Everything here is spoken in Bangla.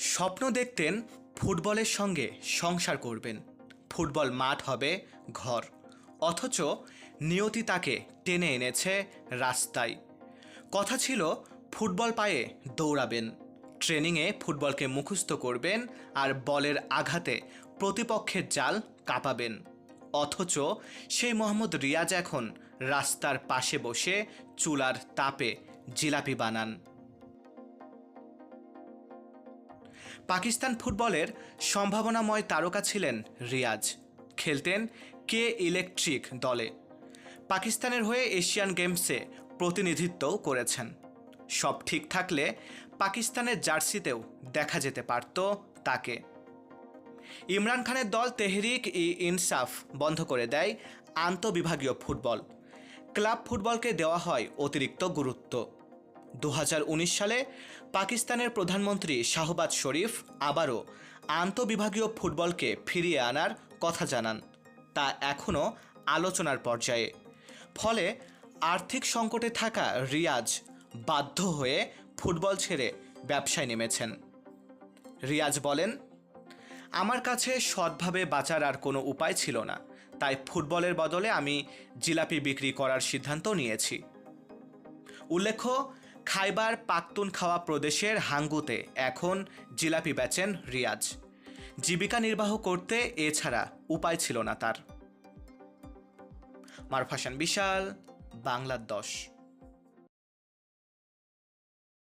স্বপ্ন দেখতেন ফুটবলের সঙ্গে সংসার করবেন। ফুটবল মাঠ হবে ঘর। অথচ নিয়তি তাকে টেনে এনেছে রাস্তায়। কথা ছিল, ফুটবল পায়ে দৌড়াবেন। ট্রেনিংয়ে ফুটবলকে মুখস্থ করবেন আর বলের আঘাতে প্রতিপক্ষের জাল কাঁপাবেন। অথচ সেই মোহাম্মদ রিয়াজ এখন রাস্তার পাশে বসে চুলার তাপে জিলাপি বানান। পাকিস্তান ফুটবলের সম্ভাবনাময় তারকা ছিলেন রিয়াজ। খেলতেন কে ইলেকট্রিক দলে। পাকিস্তানের হয়ে এশিয়ান গেমসে প্রতিনিধিত্বও করেছেন। সব ঠিক থাকলে পাকিস্তানের জার্সিতেও দেখা যেতে পারত তাকে। ইমরান খানের দল তেহরিক ই ইনসাফ বন্ধ করে দেয় আন্তবিভাগীয় ফুটবল। ক্লাব ফুটবলকে দেওয়া হয় অতিরিক্ত গুরুত্ব। দু হাজার উনিশ সালে পাকিস্তানের প্রধানমন্ত্রী শাহবাজ শরীফ আবারও আন্তবিভাগীয় ফুটবলকে ফিরিয়ে আনার কথা জানান। তা এখনও আলোচনার পর্যায়ে। ফলে আর্থিক সংকটে থাকা রিয়াজ বাধ্য হয়ে ফুটবল ছেড়ে ব্যবসায় নেমেছেন। রিয়াজ বলেন, আমার কাছে সৎভাবে বাঁচার আর কোনো উপায় ছিল না। তাই ফুটবলের বদলে আমি জিলাপি বিক্রি করার সিদ্ধান্ত নিয়েছি। উল্লেখ্য খাইবার পাখতুনখাওয়া প্রদেশের হাঙ্গুতে এখন জিলাপি বেচেন রিয়াজ। জীবিকা নির্বাহ করতে এছাড়া উপায় ছিল না তার। মারফাসান বিশাল বাংলার দশ।